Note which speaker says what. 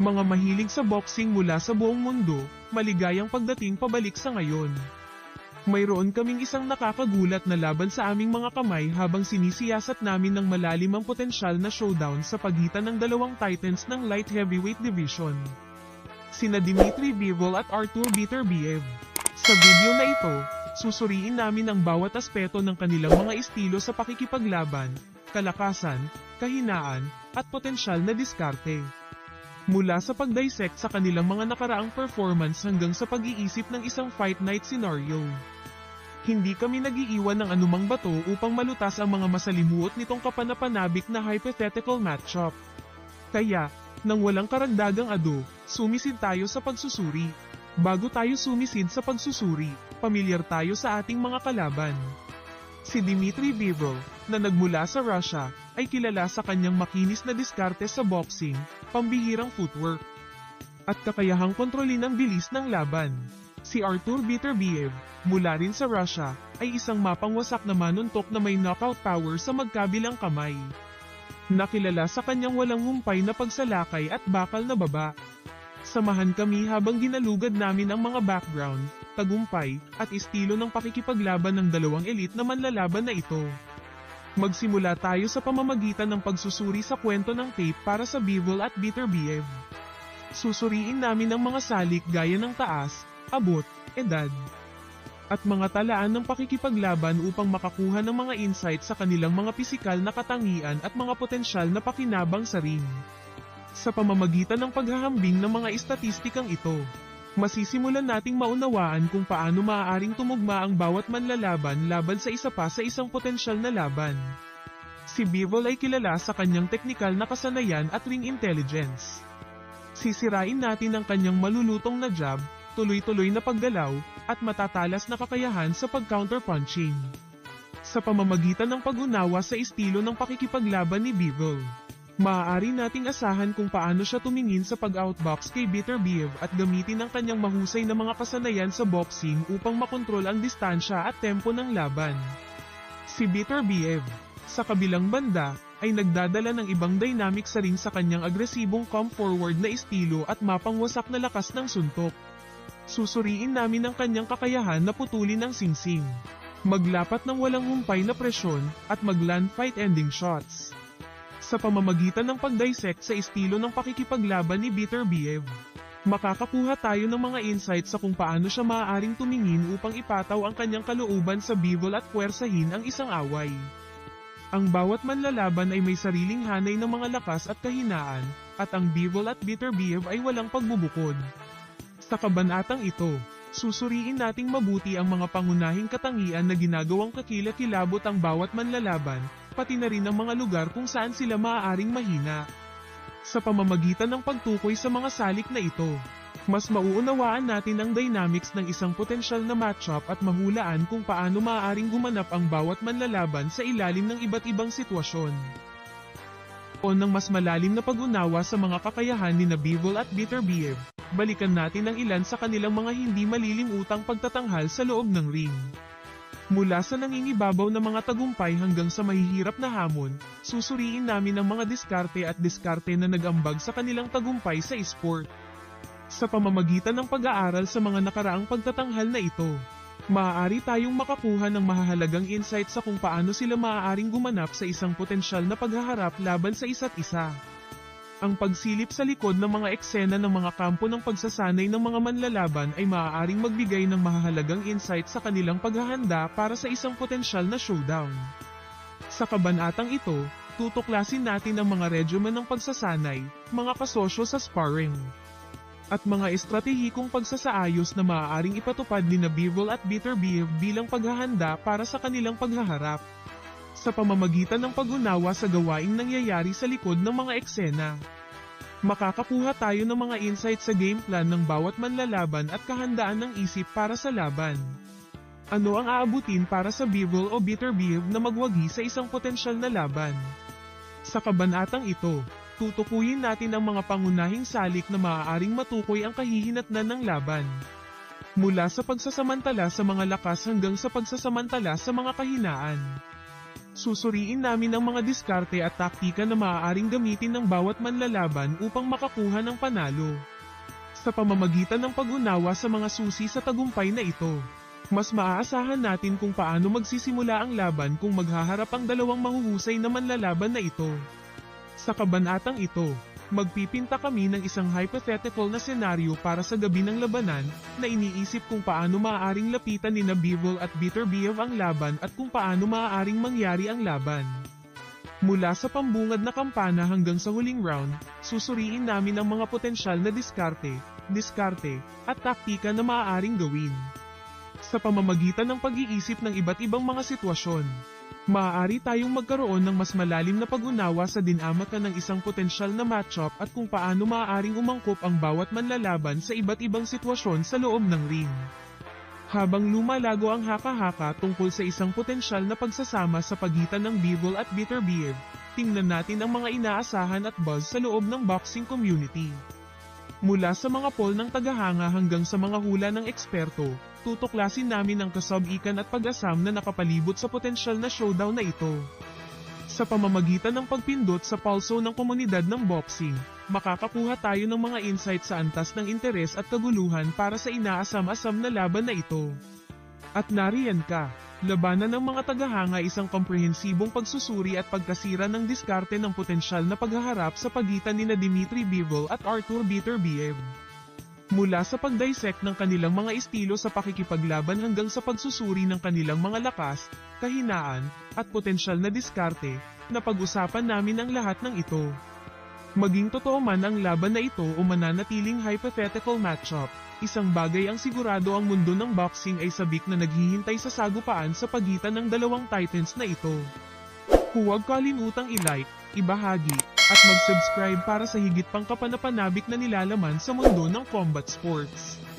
Speaker 1: Mga mahilig sa boxing mula sa buong mundo, maligayang pagdating pabalik sa ngayon. Mayroon kaming isang nakakagulat na laban sa aming mga kamay habang sinisiyasat namin ng malalim ang potensyal na showdown sa pagitan ng dalawang titans ng light heavyweight division. Sina Dimitri Bivol at Artur Beterbiev. Sa video na ito, susuriin namin ang bawat aspeto ng kanilang mga estilo sa pakikipaglaban, kalakasan, kahinaan, at potensyal na diskarte. Mula sa pag-dissect sa kanilang mga nakaraang performance hanggang sa pag-iisip ng isang fight night scenario. Hindi kami nagiiwan ng anumang bato upang malutas ang mga masalimuot nitong kapanapanabik na hypothetical matchup. Kaya, nang walang karagdagang ado, sumisid tayo sa pagsusuri. Bago tayo sumisid sa pagsusuri, pamilyar tayo sa ating mga kalaban. Si Dmitry Bivol, na nagmula sa Russia, ay kilala sa kanyang makinis na diskarte sa boxing, pambihirang footwork, at kakayahang kontrolin ang bilis ng laban. Si Artur Beterbiev, mula rin sa Russia, ay isang mapangwasak na manuntok na may knockout power sa magkabilang kamay. Nakilala sa kanyang walang humpay na pagsalakay at bakal na baba. Samahan kami habang ginalugad namin ang mga background, tagumpay, at estilo ng pakikipaglaban ng dalawang elite na manlalaban na ito. Magsimula tayo sa pamamagitan ng pagsusuri sa kwento ng tape para sa Bivol at Beterbiev. Susuriin namin ang mga salik gaya ng taas, abot, edad, at mga talaan ng pakikipaglaban upang makakuha ng mga insight sa kanilang mga pisikal na katangian at mga potensyal na pakinabang sa ring. Sa pamamagitan ng paghahambing ng mga estatistikang ito, masisimulan nating maunawaan kung paano maaaring tumugma ang bawat manlalaban laban sa isa pa sa isang potensyal na laban. Si Bivol ay kilala sa kanyang teknikal na kasanayan at ring intelligence. Sisirain natin ang kanyang malulutong na jab, tuloy-tuloy na paggalaw, at matatalas na kakayahan sa pag-counterpunching. Sa pamamagitan ng pag-unawa sa estilo ng pakikipaglaban ni Bivol, maaari nating asahan kung paano siya tumingin sa pag-outbox kay Beterbiev at gamitin ang kanyang mahusay na mga kasanayan sa boxing upang makontrol ang distansya at tempo ng laban. Si Beterbiev, sa kabilang banda, ay nagdadala ng ibang dynamic sa ring sa kanyang agresibong come-forward na estilo at mapangwasak na lakas ng suntok. Susuriin namin ang kanyang kakayahan na putulin ang singsing. Maglapat ng walang humpay na presyon, at magland fight-ending shots. Sa pamamagitan ng pag-dissect sa estilo ng pakikipaglaban ni Beterbiev, makakakuha tayo ng mga insights sa kung paano siya maaaring tumingin upang ipataw ang kanyang kalooban sa bivol at puwersahin ang isang away. Ang bawat manlalaban ay may sariling hanay ng mga lakas at kahinaan, at ang Bivol at Beterbiev ay walang pagbubukod. Sa kabanatang ito, susuriin nating mabuti ang mga pangunahing katangian na ginagawang kakilakilabot ang bawat manlalaban, pati na rin ang mga lugar kung saan sila maaaring mahina. Sa pamamagitan ng pagtukoy sa mga salik na ito, mas mauunawaan natin ang dynamics ng isang potensyal na matchup at mahulaan kung paano maaaring gumanap ang bawat manlalaban sa ilalim ng iba't ibang sitwasyon. O ng mas malalim na pag-unawa sa mga kakayahan ni Nabivol at Beterbiev, balikan natin ang ilan sa kanilang mga hindi malilimutang pagtatanghal sa loob ng ring. Mula sa nangingibabaw na mga tagumpay hanggang sa mahihirap na hamon, susuriin namin ang mga diskarte at diskarte na nagambag sa kanilang tagumpay sa esport. Sa pamamagitan ng pag-aaral sa mga nakaraang pagtatanghal na ito, maaari tayong makakuha ng mahahalagang insight sa kung paano sila maaaring gumanap sa isang potensyal na paghaharap laban sa isa't isa. Ang pagsilip sa likod ng mga eksena ng mga kampo ng pagsasanay ng mga manlalaban ay maaaring magbigay ng mahahalagang insight sa kanilang paghahanda para sa isang potensyal na showdown. Sa kabanatang ito, tutuklasin natin ang mga regimen ng pagsasanay, mga kasosyo sa sparring, at mga estratehikong pagsasaayos na maaaring ipatupad ni Bivol at Beterbiev bilang paghahanda para sa kanilang paghaharap. Sa pamamagitan ng pag-unawa sa gawaing nangyayari sa likod ng mga eksena. Makakakuha tayo ng mga insight sa game plan ng bawat manlalaban at kahandaan ng isip para sa laban. Ano ang aabutin para sa Bivol o Beterbiev na magwagi sa isang potensyal na laban? Sa kabanatang ito, tutukuyin natin ang mga pangunahing salik na maaaring matukoy ang kahihinatnan ng laban. Mula sa pagsasamantala sa mga lakas hanggang sa pagsasamantala sa mga kahinaan. Susuriin namin ang mga diskarte at taktika na maaaring gamitin ng bawat manlalaban upang makakuha ng panalo. Sa pamamagitan ng pag-unawa sa mga susi sa tagumpay na ito, mas maaasahan natin kung paano magsisimula ang laban kung maghaharap ang dalawang mahuhusay na manlalaban na ito. Sa kabanatang ito, magpipinta kami ng isang hypothetical na senaryo para sa gabi ng labanan na iniisip kung paano maaaring lapitan ni Bivol at Bitterbiev ang laban at kung paano maaaring mangyari ang laban. Mula sa pambungad na kampana hanggang sa huling round, susuriin namin ang mga potensyal na diskarte, diskarte, at taktika na maaaring gawin. Sa pamamagitan ng pag-iisip ng iba't ibang mga sitwasyon, maaari tayong magkaroon ng mas malalim na pag-unawa sa dinamika ng isang potensyal na matchup at kung paano maaaring umangkop ang bawat manlalaban sa iba't ibang sitwasyon sa loob ng ring. Habang lumalago ang haka-haka tungkol sa isang potensyal na pagsasama sa pagitan ng Bivol at Bitterbeard, tingnan natin ang mga inaasahan at buzz sa loob ng boxing community. Mula sa mga poll ng tagahanga hanggang sa mga hula ng eksperto, tutuklasin namin ang kasob-ikan at pag-asam na nakapalibot sa potensyal na showdown na ito. Sa pamamagitan ng pagpindot sa pulso ng komunidad ng boxing, makakakuha tayo ng mga insight sa antas ng interes at kaguluhan para sa inaasam-asam na laban na ito. At nariyan ka, labanan ng mga tagahanga isang komprehensibong pagsusuri at pagkasira ng diskarte ng potensyal na paghaharap sa pagitan ni na Dimitri Bivol at Arthur Bitterbiev. Mula sa pagdissect ng kanilang mga estilo sa pakikipaglaban hanggang sa pagsusuri ng kanilang mga lakas, kahinaan, at potensyal na diskarte, napag-usapan namin ang lahat ng ito. Maging totoo man ang laban na ito o mananatiling hypothetical matchup, isang bagay ang sigurado ang mundo ng boxing ay sabik na naghihintay sa sagupaan sa pagitan ng dalawang titans na ito. Huwag kalimutang i-like, ibahagi, at mag-subscribe para sa higit pang kapanapanabik na nilalaman sa mundo ng combat sports.